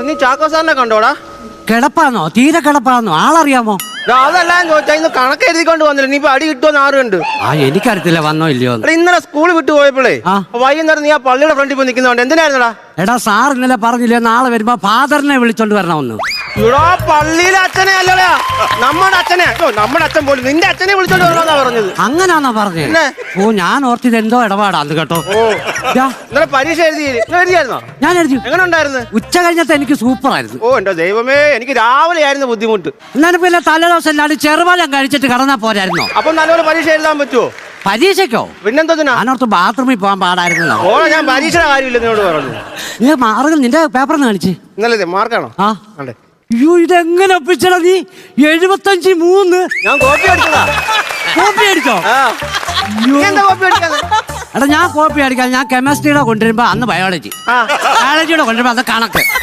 നീ ചാക്കോ സാറിനെ കണ്ടോടാ? കിടപ്പാന്നോ? തീരെ കിടപ്പാന്നോ? ആളറിയാമോ? അതെല്ലാം ചോദിച്ചാ ഇന്ന് കണക്ക് എഴുതിക്കൊണ്ട് വന്നില്ല? നീ ഇപ്പൊ അടി കിട്ടുമെന്ന് ആറ് കണ്ട്. ആ എനിക്കറിയത്തില്ല വന്നോ ഇല്ലയോ ഇന്നലെ സ്കൂൾ വിട്ടു പോയപ്പോഴേ ആ. വൈകുന്നേരം നീ ആ പള്ളിയുടെ ഫ്രണ്ടിൽ പോയി നിൽക്കുന്നോണ്ട് എന്തിനായിരുന്നടാ? എടാ സാർ ഇന്നലെ പറഞ്ഞില്ലേ നാളെ വരുമ്പോ ഫാദറിനെ വിളിച്ചോണ്ട് വരണമെന്ന്. ഇവിടെ പള്ളിയിലെ അച്ഛനെ അല്ലടാ. നമ്മുടെ അച്ഛനെ. ഓ, നമ്മുടെ അച്ഛൻ പോലും. നിന്റെ അച്ഛനെ വിളിച്ചോണ്ട് വരണമെന്നാ പറഞ്ഞത്. അങ്ങനാണോ പറഞ്ഞത്? പിന്നെ? ഓ ഞാൻ ഓർത്തിത് എന്തോ ഇടപാടാന്ന് കേട്ടോ. ഓ. ദാ, ഇന്നലെ പരീക്ഷ എഴുതി എഴുതിയായിരുന്നോ? ഞാൻ എഴുതി. എങ്ങനെ ഉണ്ടായിരുന്നു? ഉച്ച കഴിഞ്ഞത്തെ എനിക്ക് സൂപ്പർ ആയിരുന്നു ഓ എന്റെ ദൈവമേ എനിക്ക് രാവിലെ ആയിരുന്നു ബുദ്ധിമുട്ട്. എന്നാലും പിന്നെ തലേദിവസം എല്ലാവരും ചെറുപാലം കഴിച്ചിട്ട് കടന്നാ പോരായിരുന്നോ? അപ്പൊ നല്ലപോലെ പരീക്ഷ എഴുതാൻ പറ്റുമോ പരീക്ഷയ്ക്കോ? പിന്നെന്തോന്നാ ഞാനോർത്ത് ബാത്റൂമിൽ പോകാൻ പാടായിരുന്നു. ഓ ഞാൻ പരീക്ഷയുടെ കാര്യമില്ല നിന്നോട് പറഞ്ഞു. നീ മാർഗം നിന്റെ പേപ്പർ കാണിച്ച്. ഇന്നലെ മാർക്കാണോ? ആ. അതെ അയ്യോ ഇതെങ്ങനെ ഒപ്പിച്ചടാ നീ? എഴുപത്തഞ്ച് മൂന്ന്. ഞാൻ കോപ്പി അടിച്ചതാ കോപ്പി അടിച്ചോ? ആ. നീ എന്താ കോപ്പി അടിക്കാതെ? എടാ ഞാൻ കോപ്പി അടിക്കാൻ ഞാൻ കെമിസ്ട്രിയുടെ കൊണ്ടുവരുമ്പോ അന്ന് ബയോളജി ആ. ബയോളജിയുടെ കൊണ്ടുവരുമ്പോ അത് കണക്ക്.